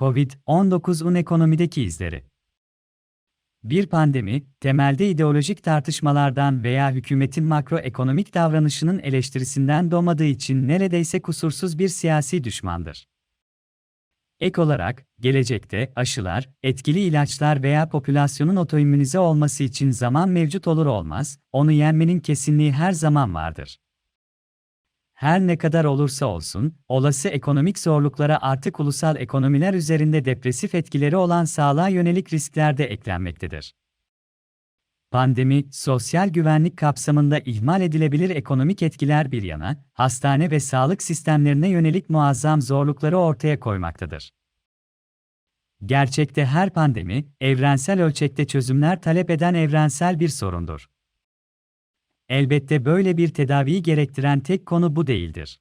Covid-19'un ekonomideki izleri. Bir pandemi, temelde ideolojik tartışmalardan veya hükümetin makroekonomik davranışının eleştirisinden doğmadığı için neredeyse kusursuz bir siyasi düşmandır. Ek olarak, gelecekte aşılar, etkili ilaçlar veya popülasyonun otoimmünize olması için zaman mevcut olur olmaz, onu yenmenin kesinliği her zaman vardır. Her ne kadar olursa olsun, olası ekonomik zorluklara artık ulusal ekonomiler üzerinde depresif etkileri olan sağlığa yönelik riskler de eklenmektedir. Pandemi, sosyal güvenlik kapsamında ihmal edilebilir ekonomik etkiler bir yana, hastane ve sağlık sistemlerine yönelik muazzam zorlukları ortaya koymaktadır. Gerçekte her pandemi, evrensel ölçekte çözümler talep eden evrensel bir sorundur. Elbette böyle bir tedaviyi gerektiren tek konu bu değildir.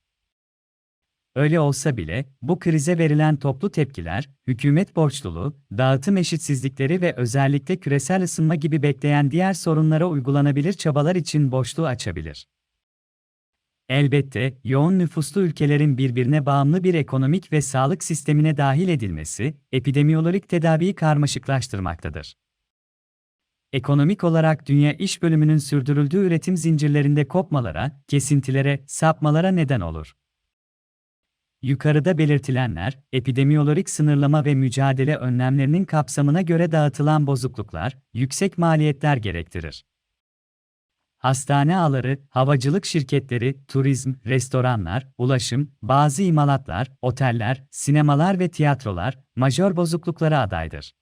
Öyle olsa bile, bu krize verilen toplu tepkiler, hükümet borçluluğu, dağıtım eşitsizlikleri ve özellikle küresel ısınma gibi bekleyen diğer sorunlara uygulanabilir çabalar için boşluğu açabilir. Elbette, yoğun nüfuslu ülkelerin birbirine bağımlı bir ekonomik ve sağlık sistemine dahil edilmesi, epidemiyolojik tedaviyi karmaşıklaştırmaktadır. Ekonomik olarak dünya iş bölümünün sürdürüldüğü üretim zincirlerinde kopmalara, kesintilere, sapmalara neden olur. Yukarıda belirtilenler, epidemiyolojik sınırlama ve mücadele önlemlerinin kapsamına göre dağıtılan bozukluklar, yüksek maliyetler gerektirir. Hastane ağları, havacılık şirketleri, turizm, restoranlar, ulaşım, bazı imalatlar, oteller, sinemalar ve tiyatrolar, majör bozukluklara adaydır.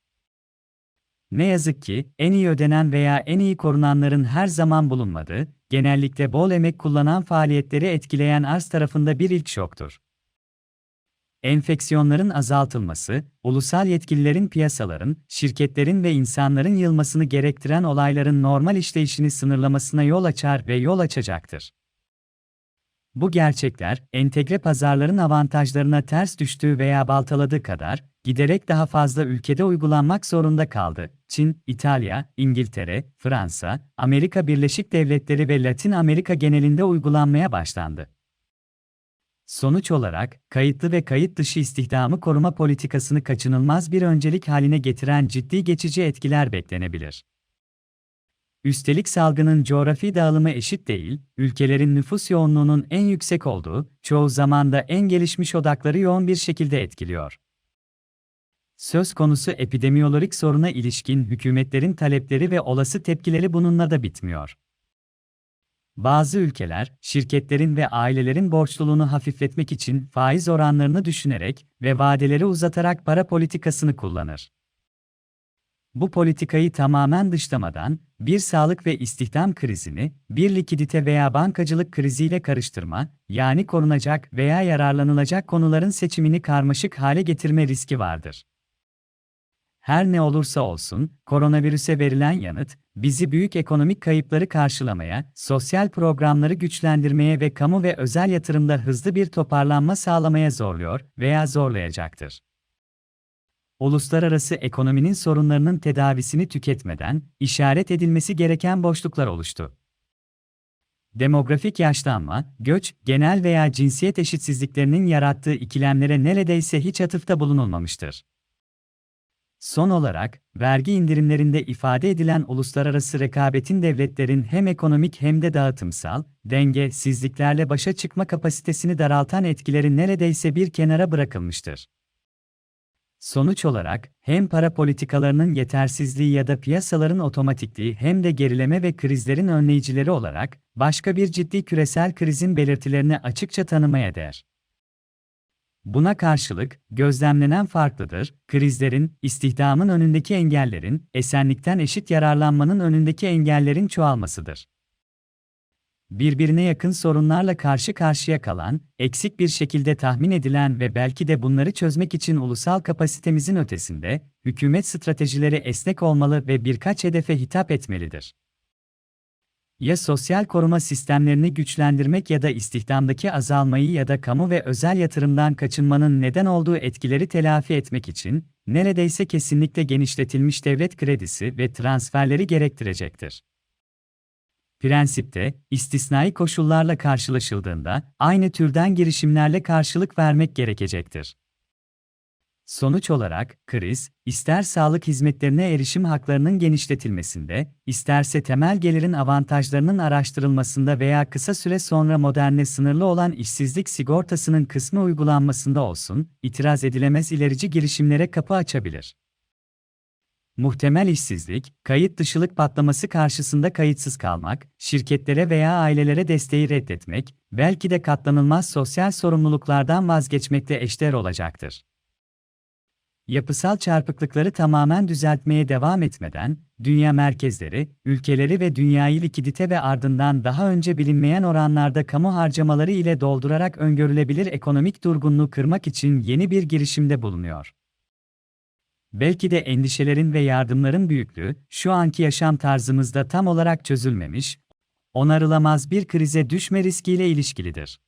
Ne yazık ki, en iyi ödenen veya en iyi korunanların her zaman bulunmadığı, genellikle bol emek kullanan faaliyetleri etkileyen arz tarafında bir ilk şoktur. Enfeksiyonların azaltılması, ulusal yetkililerin piyasaların, şirketlerin ve insanların yılmasını gerektiren olayların normal işleyişini sınırlamasına yol açar ve yol açacaktır. Bu gerçekler, entegre pazarların avantajlarına ters düştüğü veya baltaladığı kadar, giderek daha fazla ülkede uygulanmak zorunda kaldı. Çin, İtalya, İngiltere, Fransa, Amerika Birleşik Devletleri ve Latin Amerika genelinde uygulanmaya başlandı. Sonuç olarak, kayıtlı ve kayıt dışı istihdamı koruma politikasını kaçınılmaz bir öncelik haline getiren ciddi geçici etkiler beklenebilir. Üstelik salgının coğrafi dağılımı eşit değil, ülkelerin nüfus yoğunluğunun en yüksek olduğu, çoğu zaman da en gelişmiş odakları yoğun bir şekilde etkiliyor. Söz konusu epidemiyolojik soruna ilişkin hükümetlerin talepleri ve olası tepkileri bununla da bitmiyor. Bazı ülkeler, şirketlerin ve ailelerin borçluluğunu hafifletmek için faiz oranlarını düşünerek ve vadeleri uzatarak para politikasını kullanır. Bu politikayı tamamen dışlamadan, bir sağlık ve istihdam krizini, bir likidite veya bankacılık kriziyle karıştırma, yani korunacak veya yararlanılacak konuların seçimini karmaşık hale getirme riski vardır. Her ne olursa olsun, koronavirüse verilen yanıt, bizi büyük ekonomik kayıpları karşılamaya, sosyal programları güçlendirmeye ve kamu ve özel yatırımda hızlı bir toparlanma sağlamaya zorluyor veya zorlayacaktır. Uluslararası ekonominin sorunlarının tedavisini tüketmeden, işaret edilmesi gereken boşluklar oluştu. Demografik yaşlanma, göç, genel veya cinsiyet eşitsizliklerinin yarattığı ikilemlere neredeyse hiç atıfta bulunulmamıştır. Son olarak, vergi indirimlerinde ifade edilen uluslararası rekabetin devletlerin hem ekonomik hem de dağıtımsal, dengesizliklerle başa çıkma kapasitesini daraltan etkileri neredeyse bir kenara bırakılmıştır. Sonuç olarak, hem para politikalarının yetersizliği ya da piyasaların otomatikliği hem de gerileme ve krizlerin önleyicileri olarak, başka bir ciddi küresel krizin belirtilerini açıkça tanımaya değer. Buna karşılık, gözlemlenen farklıdır, krizlerin, istihdamın önündeki engellerin, esenlikten eşit yararlanmanın önündeki engellerin çoğalmasıdır. Birbirine yakın sorunlarla karşı karşıya kalan, eksik bir şekilde tahmin edilen ve belki de bunları çözmek için ulusal kapasitemizin ötesinde, hükümet stratejileri esnek olmalı ve birkaç hedefe hitap etmelidir. Ya sosyal koruma sistemlerini güçlendirmek ya da istihdamdaki azalmayı ya da kamu ve özel yatırımdan kaçınmanın neden olduğu etkileri telafi etmek için neredeyse kesinlikle genişletilmiş devlet kredisi ve transferleri gerektirecektir. Prensipte, istisnai koşullarla karşılaşıldığında aynı türden girişimlerle karşılık vermek gerekecektir. Sonuç olarak, kriz, ister sağlık hizmetlerine erişim haklarının genişletilmesinde, isterse temel gelirin avantajlarının araştırılmasında veya kısa süre sonra moderne sınırlı olan işsizlik sigortasının kısmı uygulanmasında olsun, itiraz edilemez ilerici girişimlere kapı açabilir. Muhtemel işsizlik, kayıt dışılık patlaması karşısında kayıtsız kalmak, şirketlere veya ailelere desteği reddetmek, belki de katlanılmaz sosyal sorumluluklardan vazgeçmekle eşdeğer olacaktır. Yapısal çarpıklıkları tamamen düzeltmeye devam etmeden, dünya merkezleri, ülkeleri ve dünyayı likidite ve ardından daha önce bilinmeyen oranlarda kamu harcamaları ile doldurarak öngörülebilir ekonomik durgunluğu kırmak için yeni bir girişimde bulunuyor. Belki de endişelerin ve yardımların büyüklüğü, şu anki yaşam tarzımızda tam olarak çözülmemiş, onarılamaz bir krize düşme riskiyle ilişkilidir.